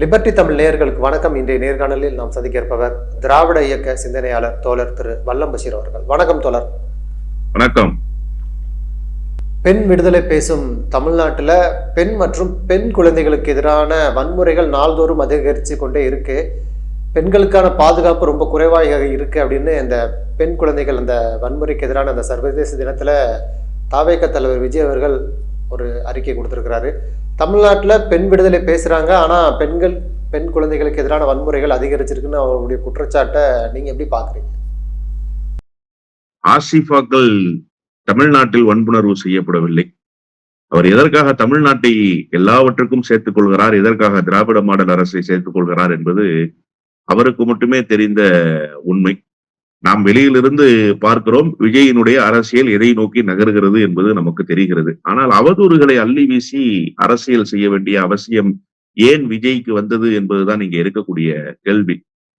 Liberty Tamil நேயர்களுக்கு வணக்கம். இன்றைய நேர்காணலில் நாம் சந்திக்க இருப்பவர் திராவிட இயக்க சிந்தனையாளர் தோழர் திரு வல்லம் பஷீர் அவர்கள். வணக்கம் தோழர். வணக்கம். பெண் விடுதலை பேசும் தமிழ்நாட்டில் பெண் மற்றும் பெண் குழந்தைகளுக்கு எதிரான வன்முறைகள் நாள்தோறும் அதிகரித்து கொண்டே இருக்கு. பெண்களுக்கான பாதுகாப்பு ரொம்ப குறைவாக இருக்கு அப்படின்னு இந்த பெண் குழந்தைகள் அந்த வன்முறைக்கு எதிரான அந்த சர்வதேச தினத்தில் தாவேக்க தலைவர் விஜய் அவர்கள் ஒரு அறிக்கை கொடுத்துருக்கிறாரு. தமிழ்நாட்டில் பெண் விடுதலை பேசுகிறாங்க ஆனால் பெண்கள் பெண் குழந்தைகளுக்கு எதிரான வன்முறைகள் அதிகரிச்சிருக்குன்னு அவருடைய குற்றச்சாட்டை நீங்கள் எப்படி பார்க்குறீங்க ஆசிஃபாக்கள் தமிழ்நாட்டில் வன்புணர்வு செய்யப்படவில்லை. அவர் எதற்காக தமிழ்நாட்டை எல்லாவற்றுக்கும் சேர்த்துக் கொள்கிறார் எதற்காக திராவிட மாடல் அரசை சேர்த்துக் கொள்கிறார் என்பது அவருக்கு மட்டுமே தெரிந்த உண்மை. நாம் வெளியிலிருந்து பார்க்கிறோம் விஜயினுடைய அரசியல் எதை நோக்கி நகர்கிறது என்பது நமக்கு தெரிகிறது. ஆனால் அவதூறுகளை அள்ளி வீசி அரசியல் செய்ய வேண்டிய அவசியம் ஏன் விஜய்க்கு வந்தது என்பதுதான் இங்க இருக்கக்கூடிய கேள்வி.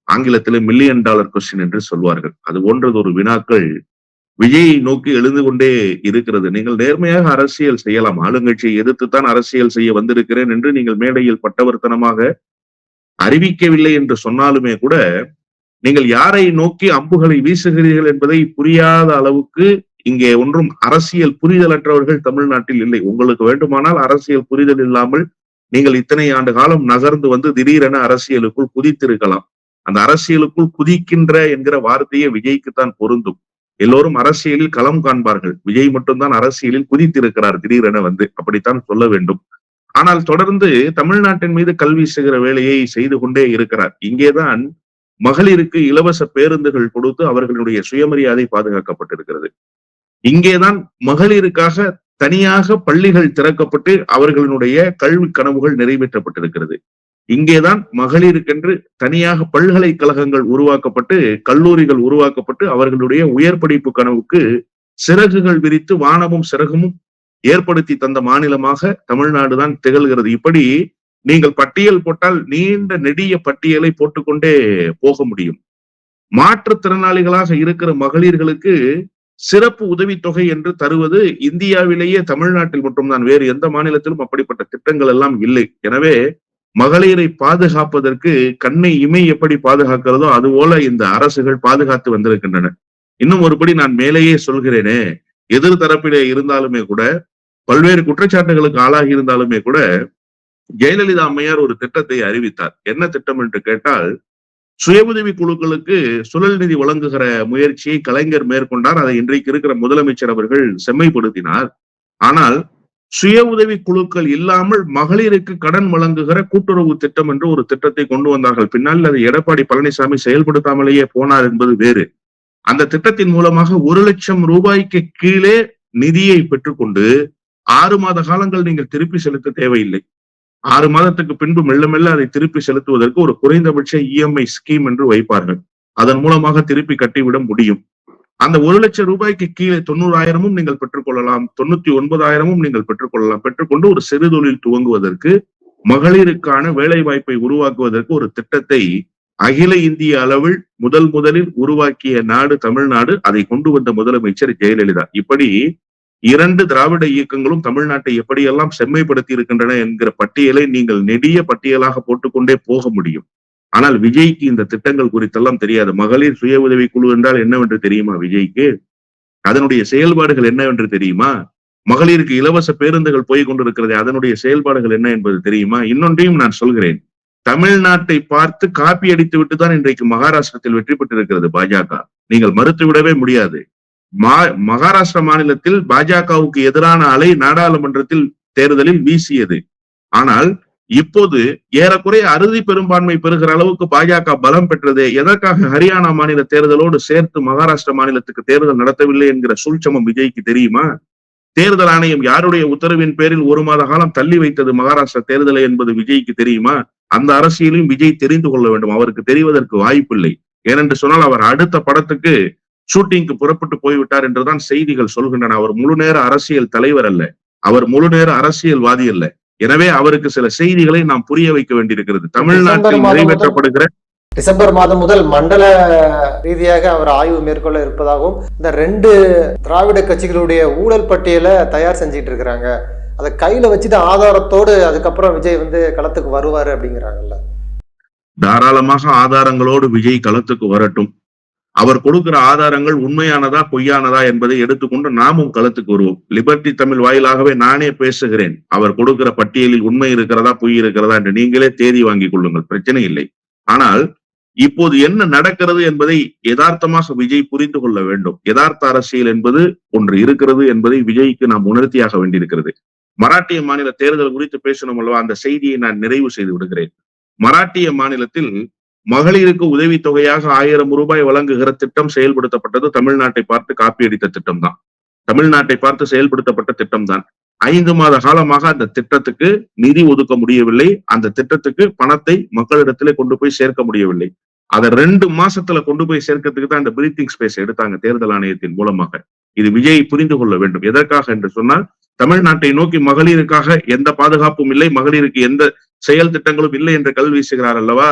ஆங்கிலத்தில் மில்லியன் டாலர் கொஸ்டின் என்று சொல்வார்கள். அது போன்றது ஒரு வினாக்கள் விஜயை நோக்கி எழுந்து கொண்டே இருக்கிறது. நீங்கள் நேர்மையாக அரசியல் செய்யலாம். ஆளுங்கட்சியை எதிர்த்துத்தான் அரசியல் செய்ய வந்திருக்கிறேன் என்று நீங்கள் மேடையில் பட்டவர்த்தனமாக அறிவிக்கவில்லை என்று சொன்னாலுமே கூட நீங்கள் யாரை நோக்கி அம்புகளை வீசுகிறீர்கள் என்பதை புரியாத அளவுக்கு இங்கே ஒன்றும் அரசியல் புரிதலற்றவர்கள் தமிழ்நாட்டில் இல்லை. உங்களுக்கு வேண்டுமானால் அரசியல் புரிதல் இல்லாமல் நீங்கள் இத்தனை ஆண்டு காலம் நகர்ந்து வந்து திடீரென அரசியலுக்குள் குதித்திருக்கலாம். அந்த அரசியலுக்குள் குதிக்கின்ற என்கிற வார்த்தையே விஜய்க்குத்தான் பொருந்தும். எல்லோரும் அரசியலில் களம் காண்பார்கள். விஜய் மட்டும்தான் அரசியலில் குதித்திருக்கிறார் திடீரென வந்து. அப்படித்தான் சொல்ல வேண்டும். ஆனால் தொடர்ந்து தமிழ்நாட்டின் மீது கல்வி செய்கிற வேலையை செய்து கொண்டே இருக்கிறார். இங்கேதான் மகளிருக்கு இலவச பேருந்துகள் கொடுத்து அவர்களுடைய சுயமரியாதை பாதுகாக்கப்பட்டிருக்கிறது. இங்கேதான் மகளிருக்காக தனியாக பள்ளிகள் திறக்கப்பட்டு அவர்களுடைய கல்வி கனவுகள் நிறைவேற்றப்பட்டிருக்கிறது. இங்கேதான் மகளிருக்கென்று தனியாக பல்கலைக்கழகங்கள் உருவாக்கப்பட்டு கல்லூரிகள் உருவாக்கப்பட்டு அவர்களுடைய உயர் படிப்பு கனவுக்கு சிறகுகள் விரித்து வானமும் சிறகுமும் ஏற்படுத்தி தந்த மாநிலமாக தமிழ்நாடு தான் திகழ்கிறது. இப்படி நீங்கள் பட்டியல் போட்டால் நீண்ட நெடிய பட்டியலை போட்டுக்கொண்டே போக முடியும். மாற்றுத்திறனாளிகளாக இருக்கிற மகளிர்களுக்கு சிறப்பு உதவித்தொகை என்று தருவது இந்தியாவிலேயே தமிழ்நாட்டில் மட்டும்தான். வேறு எந்த மாநிலத்திலும் அப்படிப்பட்ட திட்டங்கள் எல்லாம் இல்லை. எனவே மகளிரை பாதுகாப்பதற்கு கண்ணை இமை எப்படி பாதுகாக்கிறதோ அதுபோல இந்த அரசுகள் பாதுகாத்து வந்திருக்கின்றன. இன்னும் ஒருபடி நான் மேலேயே சொல்கிறேனே. எதிர் தரப்பிலே இருந்தாலுமே கூட பல்வேறு குற்றச்சாட்டுகளுக்கு ஆளாகி இருந்தாலுமே கூட ஜெயலலிதா அம்மையார் ஒரு திட்டத்தை அறிவித்தார். என்ன திட்டம் என்று கேட்டால் சுய உதவி குழுக்களுக்கு சுழல் நிதி வழங்குகிற முயற்சியை கலைஞர் மேற்கொண்டார். அதை இன்றைக்கு இருக்கிற முதலமைச்சர் அவர்கள் செம்மைப்படுத்தினார். ஆனால் சுய உதவி குழுக்கள் இல்லாமல் மகளிருக்கு கடன் வழங்குகிற கூட்டுறவு திட்டம் என்று ஒரு திட்டத்தை கொண்டு வந்தார்கள். பின்னால் அதை எடப்பாடி பழனிசாமி செயல்படுத்தாமலேயே போனார் என்பது வேறு. அந்த திட்டத்தின் மூலமாக ஒரு லட்சம் ரூபாய்க்கு கீழே நிதியை பெற்றுக்கொண்டு ஆறு மாத காலங்கள் நீங்கள் திருப்பி செலுத்த தேவையில்லை. ஆறு மாதத்துக்கு பின்பு மெல்ல மெல்ல அதை திருப்பி செலுத்துவதற்கு ஒரு குறைந்தபட்ச இஎம்ஐ ஸ்கீம் என்று வைப்பார்கள். அதன் மூலமாக திருப்பி கட்டிவிட முடியும். அந்த ஒரு லட்சம் ரூபாய்க்கு கீழே தொண்ணூறாயிரமும் நீங்கள் பெற்றுக்கொள்ளலாம். தொண்ணூத்தி ஒன்பதாயிரமும் நீங்கள் பெற்றுக்கொள்ளலாம். பெற்றுக்கொண்டு ஒரு சிறு தொழில் துவங்குவதற்கு மகளிருக்கான வேலை வாய்ப்பை உருவாக்குவதற்கு ஒரு திட்டத்தை அகில இந்திய அளவில் முதல் முதலில் உருவாக்கிய நாடு தமிழ்நாடு. அதை கொண்டு வந்த முதலமைச்சர் ஜெயலலிதா. இப்படி இரண்டு திராவிட இயக்கங்களும் தமிழ்நாட்டை எப்படியெல்லாம் செம்மைப்படுத்தி இருக்கின்றன என்கிற பட்டியலை நீங்கள் நெடிய பட்டியலாக போட்டுக்கொண்டே போக முடியும். ஆனால் விஜய்க்கு இந்த திட்டங்கள் குறித்தெல்லாம் தெரியாது. மகளிர் சுய உதவி குழு என்றால் என்னவென்று தெரியுமா விஜய்க்கு? அதனுடைய செயல்பாடுகள் என்னவென்று தெரியுமா? மகளிருக்கு இலவச பேருந்துகள் போய் கொண்டிருக்கிறது அதனுடைய செயல்பாடுகள் என்ன என்பது தெரியுமா? இன்னொன்றையும் நான் சொல்கிறேன். தமிழ்நாட்டை பார்த்து காப்பி அடித்து விட்டுதான் இன்றைக்கு மகாராஷ்டிரத்தில் வெற்றி பெற்றிருக்கிறது பாஜக. நீங்கள் மறுத்து விடவே முடியாது. மகாராஷ்டிரா மாநிலத்தில் பாஜகவுக்கு எதிரான அலை நாடாளுமன்றத்தில் தேர்தலில் வீசியது. ஆனால் இப்போது ஏறக்குறைய அறுதி பெரும்பான்மை பெறுகிற அளவுக்கு பாஜக பலம் பெற்றது எதற்காக ஹரியானா மாநில தேர்தலோடு சேர்த்து மகாராஷ்டிரா மாநிலத்துக்கு தேர்தல் நடத்தவில்லை என்கிற சூழ்ச்சமம் விஜய்க்கு தெரியுமா? தேர்தல் ஆணையம் யாருடைய உத்தரவின் பேரில் ஒரு மாத காலம் தள்ளி வைத்தது மகாராஷ்டிரா தேர்தலை என்பது விஜய்க்கு தெரியுமா? அந்த அரசியலையும் விஜய் தெரிந்து கொள்ள வேண்டும். அவருக்கு தெரிவதற்கு வாய்ப்பில்லை. ஏனென்று சொன்னால் அவர் அடுத்த படத்துக்கு ஷூட்டிங்க்கு புறப்பட்டு போய்விட்டார் என்றுதான் செய்திகள் சொல்கின்றன. அவர் முழு நேர அரசியல் தலைவர் அல்ல. அவர் முழு நேர அரசியல்வாதி அல்ல. எனவே அவருக்கு சில செய்திகளை நாம் புரிய வைக்க வேண்டியிருக்கிறது. தமிழ்நாட்டில் நிறைவேற்றப்படுகிற டிசம்பர் மாதம் முதல் மண்டல ரீதியாக அவர் ஆய்வு மேற்கொள்ள இருப்பதாகவும் இந்த ரெண்டு திராவிட கட்சிகளுடைய ஊழல் பட்டியலை தயார் செஞ்சிட்டு இருக்கிறாங்க. அதை கையில வச்சுட்டு ஆதாரத்தோடு அதுக்கப்புறம் விஜய் வந்து களத்துக்கு வருவாரு அப்படிங்கிறாங்கல்ல. தாராளமாக ஆதாரங்களோடு விஜய் களத்துக்கு வரட்டும். அவர் கொடுக்கிற ஆதாரங்கள் உண்மையானதா பொய்யானதா என்பதை எடுத்துக்கொண்டு நாமும் களத்துக்கு வருவோம். லிபர்டி தமிழ் வாயிலாகவே நானே பேசுகிறேன். அவர் கொடுக்கிற பட்டியலில் உண்மை இருக்கிறதா பொய் இருக்கிறதா என்று நீங்களே தேதி வாங்கிக் கொள்ளுங்கள். பிரச்சனை இல்லை. ஆனால் இப்போது என்ன நடக்கிறது என்பதை யதார்த்தமாக விஜய் புரிந்து கொள்ள வேண்டும். யதார்த்த அரசியல் என்பது ஒன்று இருக்கிறது என்பதை விஜய்க்கு நாம் உணர்த்தியாக வேண்டியிருக்கிறது. மராட்டிய மாநில தேர்தல் குறித்து பேசணும் அல்லவா அந்த செய்தியை நான் நிறைவு செய்து விடுகிறேன். மராட்டிய மாநிலத்தில் மகளிருக்கு உதவித்தொகையாக ஆயிரம் ரூபாய் வழங்குகிற திட்டம் செயல்படுத்தப்பட்டது. தமிழ்நாட்டை பார்த்து காப்பியடித்த திட்டம் தான் தமிழ்நாட்டை பார்த்து செயல்படுத்தப்பட்ட திட்டம் தான் ஐந்து மாத காலமாக அந்த திட்டத்துக்கு நிதி ஒதுக்க முடியவில்லை. அந்த திட்டத்துக்கு பணத்தை மக்களிடத்திலே கொண்டு போய் சேர்க்க முடியவில்லை. அதை ரெண்டு மாசத்துல கொண்டு போய் சேர்க்கறதுக்கு தான் அந்த பிரீத்திங் ஸ்பேஸ் எடுத்தாங்க தேர்தல் ஆணையத்தின் மூலமாக. இது விஜய் புரிந்து கொள்ள வேண்டும். எதற்காக என்று சொன்னால் தமிழ்நாட்டை நோக்கி மகளிருக்காக எந்த பாதுகாப்பும் இல்லை மகளிருக்கு எந்த செயல் திட்டங்களும் இல்லை என்று கல் வீசுகிறார் அல்லவா?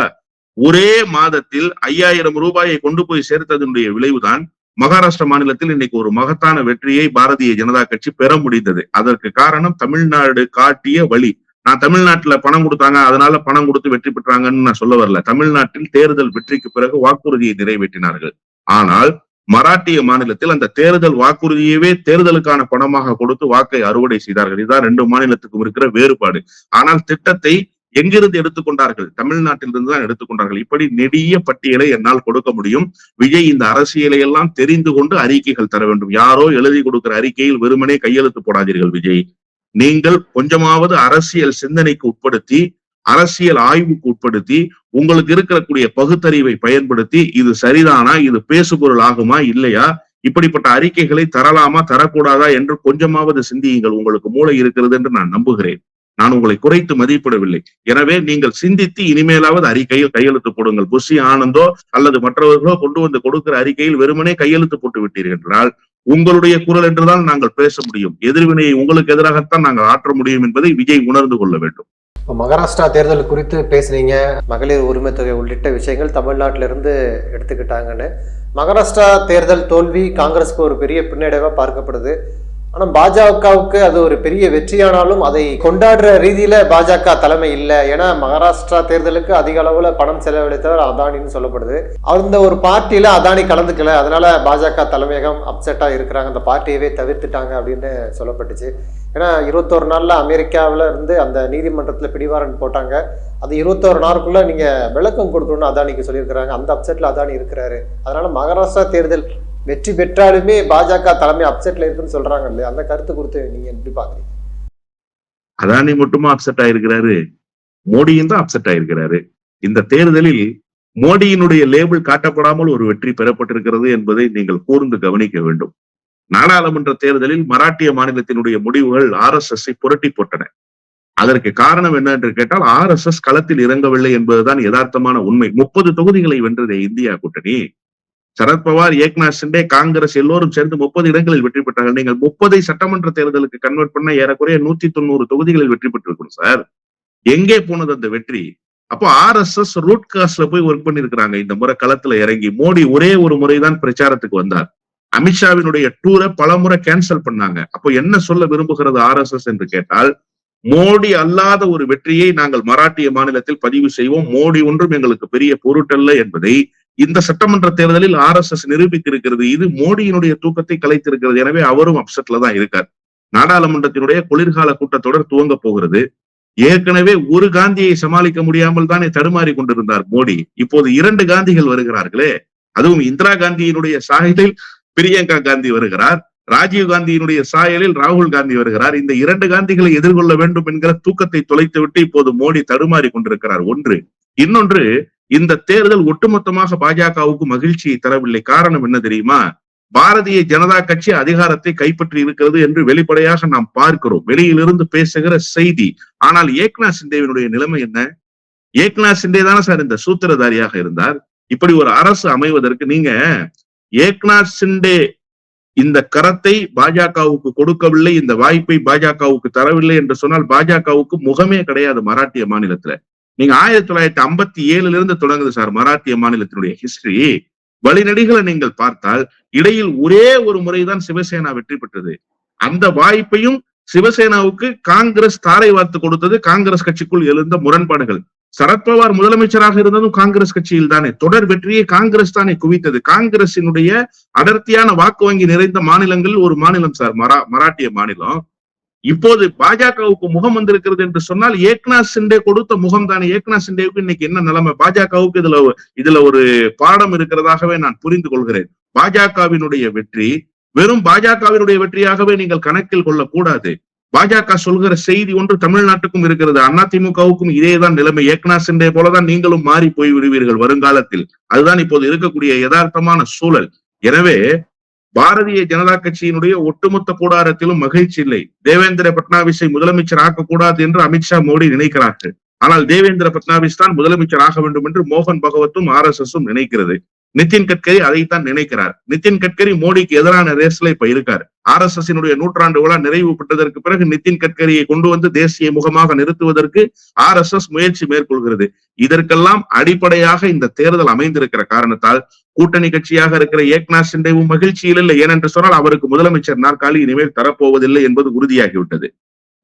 ஒரே மாதத்தில் ஐயாயிரம் ரூபாயை கொண்டு போய் சேர்த்ததனுடைய விளைவுதான் மகாராஷ்டிர மாநிலத்தில் இன்னைக்கு ஒரு மகத்தான வெற்றியை பாரதிய ஜனதா கட்சி பெற முடிந்தது. அதற்கு காரணம் தமிழ்நாடு காட்டிய வழி. நான் தமிழ்நாட்டுல பணம் கொடுத்தாங்க அதனால பணம் கொடுத்து வெற்றி பெற்றாங்கன்னு நான் சொல்ல வரல. தமிழ்நாட்டில் தேர்தல் வெற்றிக்கு பிறகு வாக்குறுதியை நிறைவேற்றினார்கள். ஆனால் மராட்டிய மாநிலத்தில் அந்த தேர்தல் வாக்குறுதியவே தேர்தலுக்கான பணமாக கொடுத்து வாக்கை அறுவடை செய்தார்கள். இதுதான் ரெண்டு மாநிலத்துக்கும் இருக்கிற வேறுபாடு. ஆனால் திட்டத்தை எங்கிருந்து எடுத்துக்கொண்டார்கள்? தமிழ்நாட்டிலிருந்து தான் எடுத்துக்கொண்டார்கள். இப்படி நெடிய பட்டியலை என்னால் கொடுக்க முடியும். விஜய் இந்த அரசியலை எல்லாம் தெரிந்து கொண்டு அறிக்கைகள் தர வேண்டும். யாரோ எழுதி கொடுக்கிற அறிக்கையில் வெறுமனே கையெழுத்து போடாதீர்கள் விஜய். நீங்கள் கொஞ்சமாவது அரசியல் சிந்தனைக்கு உட்படுத்தி அரசியல் ஆய்வுக்கு உட்படுத்தி உங்களுக்கு இருக்கக்கூடிய பகுத்தறிவை பயன்படுத்தி இது சரிதானா இது பேசுபொருள் ஆகுமா இல்லையா? இப்படிப்பட்ட அறிக்கைகளை தரலாமா தரக்கூடாதா என்று கொஞ்சமாவது சிந்தியுங்கள். உங்களுக்கு மூளை இருக்கிறது என்று நான் நம்புகிறேன். நான் உங்களை குறைத்து மதிப்பிடவில்லை. எனவே நீங்கள் சிந்தித்து இனிமேலாவது அறிக்கையில் கையெழுத்து போடுங்கள். புஷி ஆனந்தோ அல்லது மற்றவர்களோ கொண்டு வந்து கொடுக்கிற அறிக்கையில் வெறுமனே கையெழுத்து போட்டு விட்டீர்கள் என்றால் உங்களுடைய குரல் என்றுதான் நாங்கள் பேச முடியும். எதிர்வினையை உங்களுக்கு எதிராகத்தான் நாங்கள் ஆற்ற முடியும் என்பதை விஜய் உணர்ந்து கொள்ள வேண்டும். மகாராஷ்டிரா தேர்தல் குறித்து பேசுனீங்க. மகளிர் உரிமை தொகை உள்ளிட்ட விஷயங்கள் தமிழ்நாட்டில இருந்து எடுத்துக்கிட்டாங்கன்னு. மகாராஷ்டிரா தேர்தல் தோல்வி காங்கிரஸ்க்கு ஒரு பெரிய பின்னடைவா பார்க்கப்படுது. ஆனால் பாஜகவுக்கு அது ஒரு பெரிய வெற்றியானாலும் அதை கொண்டாடுற ரீதியில் பாஜக தலைமை இல்லை. ஏன்னா மகாராஷ்டிரா தேர்தலுக்கு அதிக அளவில் பணம் செலவழித்தவர் அதானின்னு சொல்லப்படுது. அந்த ஒரு பார்ட்டியில் அதானி கலந்துக்கல. அதனால பாஜக தலைமையகம் அப்செட்டாக இருக்கிறாங்க. அந்த பார்ட்டியவே தவிர்த்துட்டாங்க அப்படின்னு சொல்லப்பட்டுச்சு. ஏன்னா இருபத்தோரு நாளில் அமெரிக்காவில் இருந்து அந்த நீதிமன்றத்தில் பிடிவாரன் போட்டாங்க. அது இருபத்தோரு நாளுக்குள்ளே நீங்கள் விளக்கம் கொடுக்கணும்னு அதானிக்கு சொல்லியிருக்கிறாங்க. அந்த அப்செட்டில் அதானி இருக்கிறாரு. அதனால மகாராஷ்டிரா தேர்தல் வெற்றி பெற்றாலுமே பாஜக தலைமை அப்செட்ல இருக்குன்னு சொல்றாங்க இல்லையா அந்த கருத்து கொடுத்து நீங்க எப்படி பாக்குறீங்க? அதானி மட்டுமா அப்செட் ஆயிருக்கிறாரு? மோடியும் தான் அப்செட் ஆயிருக்கிறாரு. இந்த தேர்தலில் மோடியினுடைய லேபிள் காட்டப்படாமல் ஒரு வெற்றி பெறப்பட்டிருக்கிறது என்பதை நீங்கள் கூர்ந்து கவனிக்க வேண்டும். நாடாளுமன்ற தேர்தலில் மராட்டிய மாநிலத்தினுடைய முடிவுகள் ஆர் எஸ் எஸ் புரட்டி போட்டன. அதற்கு காரணம் என்ன என்று கேட்டால் ஆர் எஸ் எஸ் களத்தில் இறங்கவில்லை என்பதுதான் யதார்த்தமான உண்மை. முப்பது தொகுதிகளை வென்றதே இந்தியா கூட்டணி. சரத்பவார் ஏக்நாத் சிண்டே காங்கிரஸ் எல்லோரும் சேர்ந்து முப்பது இடங்களில் வெற்றி பெற்றார்கள். நீங்கள் முப்பதை சட்டமன்ற தேர்தலுக்கு கன்வெர்ட் பண்ண ஏறக்குறைய நூத்தி தொண்ணூறு தொகுதிகளில் வெற்றி பெற்றிருக்கணும் சார். எங்கே போனது அந்த வெற்றி? அப்போ ஆர் எஸ் எஸ் ரூட் காஸ்ட்ல போய் ஒர்க் பண்ணிருக்கிறாங்க இந்த முறை களத்துல இறங்கி மோடி ஒரே ஒரு முறைதான் பிரச்சாரத்துக்கு வந்தார். அமித்ஷாவினுடைய டூரை பல முறை கேன்சல் பண்ணாங்க. அப்போ என்ன சொல்ல விரும்புகிறது ஆர் எஸ் எஸ் என்று கேட்டால் மோடி அல்லாத ஒரு வெற்றியை நாங்கள் மராட்டிய மாநிலத்தில் பதிவு செய்வோம். மோடி ஒன்றும் எங்களுக்கு பெரிய பொருட்டல்ல என்பதை இந்த சட்டமன்ற தேர்தலில் ஆர் எஸ் எஸ் நிரூபித்திருக்கிறது. இது மோடியினுடைய தூக்கத்தை கலைத்திருக்கிறது. எனவே அவரும் அப்செட்ல தான் இருக்கார். நாடாளுமன்றத்தினுடைய குளிர்கால கூட்டத்தொடர் துவங்க போகிறது. ஏற்கனவே ஒரு காந்தியை சமாளிக்க முடியாமல் தானே தடுமாறி கொண்டிருந்தார் மோடி. இப்போது இரண்டு காந்திகள் வருகிறார்களே. அதுவும் இந்திரா காந்தியினுடைய சாயலில் பிரியங்கா காந்தி வருகிறார். ராஜீவ் காந்தியினுடைய சாயலில் ராகுல் காந்தி வருகிறார். இந்த இரண்டு காந்திகளை எதிர்கொள்ள வேண்டும் என்கிற தூக்கத்தை தொலைத்துவிட்டு இப்போது மோடி தடுமாறி கொண்டிருக்கிறார். ஒன்று. இன்னொன்று இந்த தேர்தல் ஒட்டுமொத்தமாக பாஜகவுக்கு மகிழ்ச்சியை தரவில்லை. காரணம் என்ன தெரியுமா? பாரதிய ஜனதா கட்சி அதிகாரத்தை கைப்பற்றி இருக்கிறது என்று வெளிப்படையாக நாம் பார்க்கிறோம். வெளியிலிருந்து பேசுகிற செய்தி. ஆனால் ஏக்நாத் சிண்டேவினுடைய நிலைமை என்ன? ஏக்நாத் சிண்டே தானே சார் இந்த சூத்திரதாரியாக இருந்தார். இப்படி ஒரு அரசு அமைவதற்கு நீங்க ஏக்நாத் சிண்டே இந்த கரத்தை பாஜகவுக்கு கொடுக்கவில்லை இந்த வாய்ப்பை பாஜகவுக்கு தரவில்லை என்று சொன்னால் பாஜகவுக்கு முகமே கிடையாது மராட்டிய மாநிலத்துல. நீங்க ஆயிரத்தி தொள்ளாயிரத்தி ஐம்பத்தி ஏழுல இருந்து தொடங்குது சார் மராட்டிய மாநிலத்தினுடைய ஹிஸ்டரி வழிநடிகளை நீங்கள் பார்த்தால் இடையில் ஒரே ஒரு முறைதான் சிவசேனா வெற்றி பெற்றது. அந்த வாய்ப்பையும் சிவசேனாவுக்கு காங்கிரஸ் தாரை வார்த்து கொடுத்தது காங்கிரஸ் கட்சிக்குள் எழுந்த முரண்பாடுகள். சரத்பவார் முதலமைச்சராக இருந்ததும் காங்கிரஸ் கட்சியில் தானே தொடர் வெற்றியை காங்கிரஸ் தானே குவித்தது. காங்கிரசினுடைய அடர்த்தியான வாக்கு வங்கி நிறைந்த மாநிலங்கள் ஒரு மாநிலம் சார். மரா மராட்டிய மாநிலம். இப்போது பாஜகவுக்கு முகம் வந்திருக்கிறது என்று சொன்னால் ஏக்நாத் சிண்டே கொடுத்த முகம் தானே ஏக்நாத் சிண்டேவுக்கு இன்னைக்கு என்ன நிலைமை? பாஜகவுக்கு இதுல இதுல ஒரு பாடம் இருக்கிறதாகவே நான் புரிந்து கொள்கிறேன். பாஜகவினுடைய வெற்றி வெறும் பாஜகவினுடைய வெற்றியாகவே நீங்கள் கணக்கில் கொள்ளக்கூடாது. பாஜக சொல்கிற செய்தி ஒன்று தமிழ்நாட்டுக்கும் இருக்கிறது. அதிமுகவுக்கும் இதேதான் நிலைமை. ஏக்னா சிண்டே போலதான் நீங்களும் மாறி போய் விடுவீர்கள் வருங்காலத்தில். அதுதான் இப்போது இருக்கக்கூடிய யதார்த்தமான சூழல். எனவே பாரதிய ஜனதா கட்சியினுடைய ஒட்டுமொத்த கூடாரத்திலும் மகிழ்ச்சி இல்லை. தேவேந்திர பட்னாவிஸை முதலமைச்சர் ஆக்கக்கூடாது என்று அமித்ஷா மோடி நினைக்கிறார்கள். ஆனால் தேவேந்திர பட்னாவிஸ் தான் முதலமைச்சர் ஆக வேண்டும் என்று மோகன் பகவத்தும் ஆர் எஸ் எஸும் நினைக்கிறது. நிதின் கட்கரி அதைத்தான் நினைக்கிறார். நிதின் கட்கரி மோடிக்கு எதிரான ரேஸ்ல இப்ப இருக்காரு. ஆர் எஸ் எஸ் நூற்றாண்டு விழா நிறைவு பெற்றதற்கு பிறகு நிதின் கட்கரியை கொண்டு வந்து தேசிய முகமாக நிறுத்துவதற்கு ஆர் எஸ் எஸ் முயற்சி மேற்கொள்கிறது. இதற்கெல்லாம் அடிப்படையாக இந்த தேர்தல் அமைந்திருக்கிற காரணத்தால் கூட்டணி கட்சியாக இருக்கிற ஏக்நாத் சிண்டேவும் மகிழ்ச்சியில் இல்லை. ஏனென்று சொன்னால் அவருக்கு முதலமைச்சர் நாற்காலி இனிமேல் தரப்போவதில்லை என்பது உறுதியாகிவிட்டது.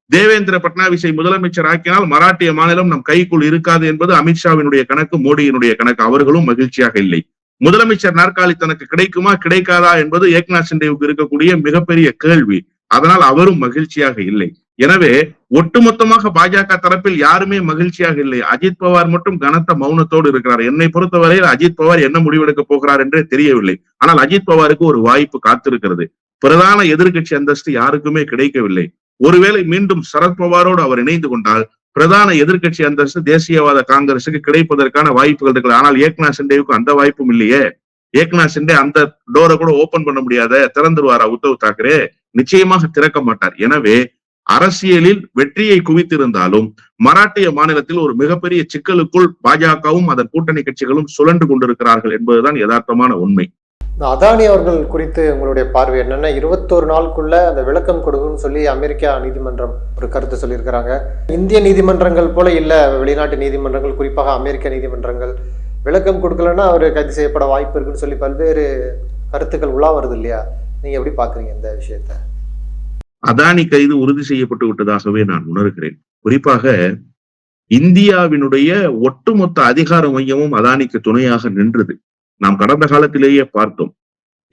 தேவேந்திர பட்னாவிஸை முதலமைச்சர் ஆக்கினால் மராட்டிய மாநிலம் நம் கைக்குள் இருக்காது என்பது அமித்ஷாவினுடைய கணக்கு மோடியினுடைய கணக்கு. அவர்களும் மகிழ்ச்சியாக இல்லை. முதலமைச்சர் நாற்காலி தனக்கு கிடைக்குமா கிடைக்காதா என்பது ஏக்நாத் சிண்டேவுக்கு இருக்கக்கூடிய மிகப்பெரிய கேள்வி. அதனால் அவரும் மகிழ்ச்சியாக இல்லை. எனவே ஒட்டுமொத்தமாக பாஜக தரப்பில் யாருமே மகிழ்ச்சியாக இல்லை. அஜித் பவார் மட்டும் கனத்த மௌனத்தோடு இருக்கிறார். என்னை பொறுத்தவரையில் அஜித் பவார் என்ன முடிவெடுக்க போகிறார் என்றே தெரியவில்லை. ஆனால் அஜித் பவாருக்கு ஒரு வாய்ப்பு காத்திருக்கிறது. பிரதான எதிர்கட்சி அந்தஸ்து யாருக்குமே கிடைக்கவில்லை. ஒருவேளை மீண்டும் சரத்பவாரோடு அவர் இணைந்து கொண்டால் பிரதான எதிர்கட்சி அந்தஸ்து தேசியவாத காங்கிரசுக்கு கிடைப்பதற்கான வாய்ப்புகள் இருக்கு ஆனால் ஏக்நாத் சிண்டேவுக்கு அந்த வாய்ப்பும் இல்லையே. ஏக்நாத் சிண்டே அந்த டோரை கூட ஓபன் பண்ண முடியாத திறந்துருவாரா உத்தவ் தாக்கரே? நிச்சயமாக திறக்க மாட்டார். எனவே அரசியலில் வெற்றியை குவித்திருந்தாலும் மராட்டிய மாநிலத்தில் ஒரு மிகப்பெரிய சிக்கலுக்குள் பாஜகவும் அதன் கூட்டணி கட்சிகளும் சுழன்று கொண்டிருக்கிறார்கள் என்பதுதான் யதார்த்தமான உண்மை. இந்த அதானி அவர்கள் குறித்து உங்களுடைய பார்வை என்னன்னா இருபத்தோரு நாளுக்குள்ள அந்த விளக்கம் கொடுக்கும்னு சொல்லி அமெரிக்கா நீதிமன்றம் ஒரு கருத்து சொல்லியிருக்கிறாங்க. இந்திய நீதிமன்றங்கள் போல இல்ல வெளிநாட்டு நீதிமன்றங்கள் குறிப்பாக அமெரிக்க நீதிமன்றங்கள். விளக்கம் கொடுக்கலன்னா அவர் கைது செய்யப்பட வாய்ப்பு இருக்குன்னு சொல்லி பல்வேறு கருத்துக்கள் உலா வருது இல்லையா? நீங்க எப்படி பாக்குறீங்க இந்த விஷயத்த? அதானி கைது உறுதி செய்யப்பட்டு விட்டதாகவே நான் உணர்கிறேன். குறிப்பாக இந்தியாவினுடைய ஒட்டுமொத்த அதிகார மையமும் அதானிக்கு துணையாக நின்றது. நாம் கடந்த காலத்திலேயே பார்த்தோம்.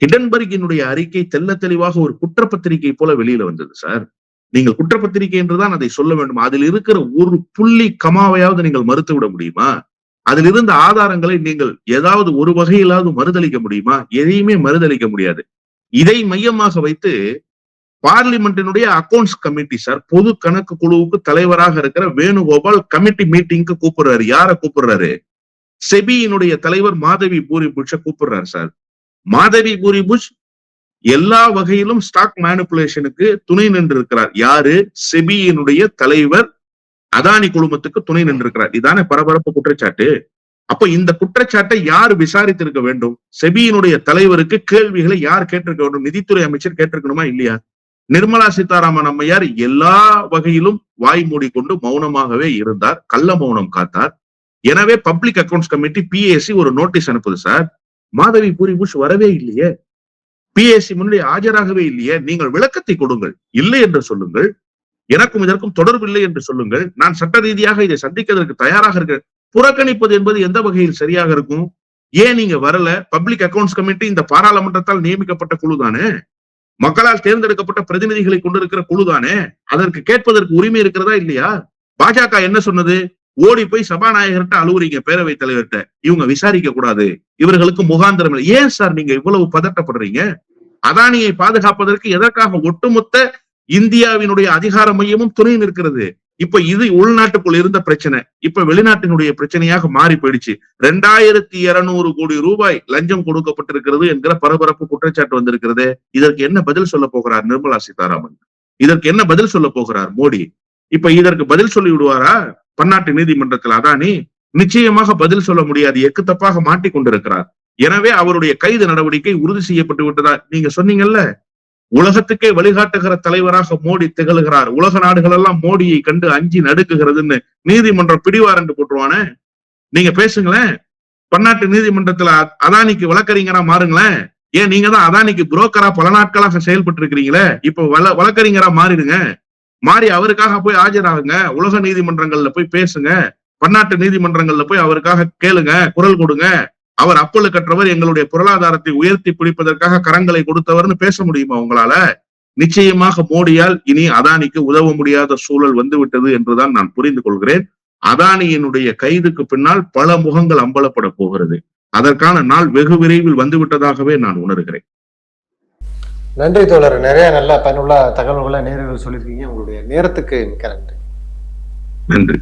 ஹிடன்பர்கினுடைய அறிக்கை தெல்ல தெளிவாக ஒரு குற்றப்பத்திரிகை போல வெளியில வந்தது சார் நீங்கள் குற்றப்பத்திரிகை என்றுதான் அதை சொல்ல வேண்டும். அதில் இருக்கிற ஒரு புள்ளி கமாவையாவது நீங்கள் மறுத்து விட முடியுமா? அதில் இருந்த ஆதாரங்களை நீங்கள் ஏதாவது ஒரு வகையிலாவது மறுதளிக்க முடியுமா? எதையுமே மறுதளிக்க முடியாது. இதை மையமாக வைத்து பார்லிமெண்டினுடைய அக்கௌண்ட்ஸ் கமிட்டி சார் பொது கணக்கு குழுவுக்கு தலைவராக இருக்கிற வேணுகோபால் கமிட்டி மீட்டிங்க்கு கூப்பிடுறாரு. யார கூப்பிடுறாரு? செபியினுடைய தலைவர் மாதவி பூரி புஷ கூப்பிடுறாரு சார். மாதவி பூரி புஷ் எல்லா வகையிலும் ஸ்டாக் மேனிப்புலேஷனுக்கு துணை நின்றிருக்கிறார். யாரு? செபியினுடைய தலைவர் அதானி குழுமத்துக்கு துணை நின்றிருக்கிறார். இதானே பரபரப்பு குற்றச்சாட்டு. அப்ப இந்த குற்றச்சாட்டை யார் விசாரித்திருக்க வேண்டும்? செபியினுடைய தலைவருக்கு கேள்விகளை யார் கேட்டிருக்க வேண்டும்? நிதித்துறை அமைச்சர் கேட்டிருக்கணுமா இல்லையா? நிர்மலா சீதாராமன் அம்மையார் எல்லா வகையிலும் வாய் மூடிக்கொண்டு மௌனமாகவே இருந்தார். கள்ள மௌனம் காத்தார். எனவே பப்ளிக் அக்கவுண்ட்ஸ் கமிட்டி பிஏசி ஒரு நோட்டீஸ் அனுப்புது சார் மாதவி பூரி புஷ் வரவே இல்லையே. பிஏசி முன்னாடி ஆஜராகவே இல்லையே. நீங்கள் விளக்கத்தை கொடுங்கள். இல்லை என்று சொல்லுங்கள். எனக்கும் இதற்கும் தொடர்பு இல்லை என்று சொல்லுங்கள். நான் சட்ட ரீதியாக இதை சந்திக்கிறதுக்கு தயாராக இருக்கிறேன். புறக்கணிப்பது என்பது எந்த வகையில் சரியாக இருக்கும்? ஏன் நீங்க வரல? பப்ளிக் அக்கவுண்ட்ஸ் கமிட்டி இந்த பாராளுமன்றத்தால் நியமிக்கப்பட்ட குழு தானே? மக்களால் தேர்ந்தெடுக்கப்பட்ட பிரதிநிதிகளை கொண்டிருக்கிற குழு தானே? அதற்கு கேட்பதற்கு உரிமை இருக்கிறதா இல்லையா? பாஜக என்ன சொன்னது? ஓடி போய் சபாநாயகர்கிட்ட அலுவலிங்க பேரவைத் தலைவர்கிட்ட. இவங்க விசாரிக்க கூடாது. இவர்களுக்கு முகாந்திரம் இல்லை. ஏன் சார் நீங்க இவ்வளவு பதட்டப்படுறீங்க? அதானியை பாதுகாப்பதற்கு எதற்காக ஒட்டுமொத்த இந்தியாவினுடைய அதிகார மையமும் துணை நிற்கிறது? இப்ப இது உள்நாட்டுக்குள் இருந்த பிரச்சனை. இப்ப வெளிநாட்டினுடைய பிரச்சனையாக மாறி போயிடுச்சு. ரெண்டாயிரத்தி இருநூறு கோடி ரூபாய் லஞ்சம் கொடுக்கப்பட்டிருக்கிறது என்கிற பரபரப்பு குற்றச்சாட்டு வந்திருக்கிறது. இதற்கு என்ன பதில் சொல்ல போகிறார் நிர்மலா சீதாராமன்? இதற்கு என்ன பதில் சொல்ல போகிறார் மோடி? இப்ப இதற்கு பதில் சொல்லி விடுவாரா பன்னாட்டு நீதிமன்றத்தில் அதானி நிச்சயமாக பதில் சொல்ல முடியாது எக்கு தப்பாக மாட்டிக்கொண்டிருக்கிறார் எனவே அவருடைய கைது நடவடிக்கை உறுதி செய்யப்பட்டு விட்டதா? நீங்க சொன்னீங்கல்ல உலகத்துக்கே வழிகாட்டுகிற தலைவராக மோடி திகழ்கிறார். உலக நாடுகள் எல்லாம் மோடியை கண்டு அஞ்சி நடுக்குகிறதுன்னு நீதிமன்றம் பிடிவார் என்று போட்டுருவானே? நீங்க பேசுங்களேன். பன்னாட்டு நீதிமன்றத்துல அதானிக்கு வழக்கறிஞரா மாறுங்களேன். ஏன் நீங்க தான் அதானிக்கு புரோக்கரா பல நாட்களாக செயல்பட்டு இருக்கிறீங்களே இப்ப வழக்கறிஞரா மாறிடுங்க. மாறி அவருக்காக போய் ஆஜராகுங்க. உலக நீதிமன்றங்கள்ல போய் பேசுங்க. பன்னாட்டு நீதிமன்றங்கள்ல போய் அவருக்காக கேளுங்க குரல் கொடுங்க. அவர் அப்பல்லு கற்றவர் எங்களுடைய பொருளாதாரத்தை உயர்த்தி பிடிப்பதற்காக கரங்களை கொடுத்தவர்னு பேச முடியுமா உங்களால? நிச்சயமாக மோடியால் இனி அதானிக்கு உதவ முடியாத சூழல் வந்துவிட்டது என்றுதான் நான் புரிந்து கொள்கிறேன். அதானியினுடைய கைதுக்கு பின்னால் பல முகங்கள் அம்பலப்பட போகிறது. அதற்கான நாள் வெகு விரைவில் வந்துவிட்டதாகவே நான் உணர்கிறேன். நன்றி தோழர். நிறைய நல்ல பயனுள்ள தகவல்களை நேர்கள் சொல்லியிருக்கீங்க. உங்களுடைய நேரத்துக்கு மிக்க நன்றி. நன்றி.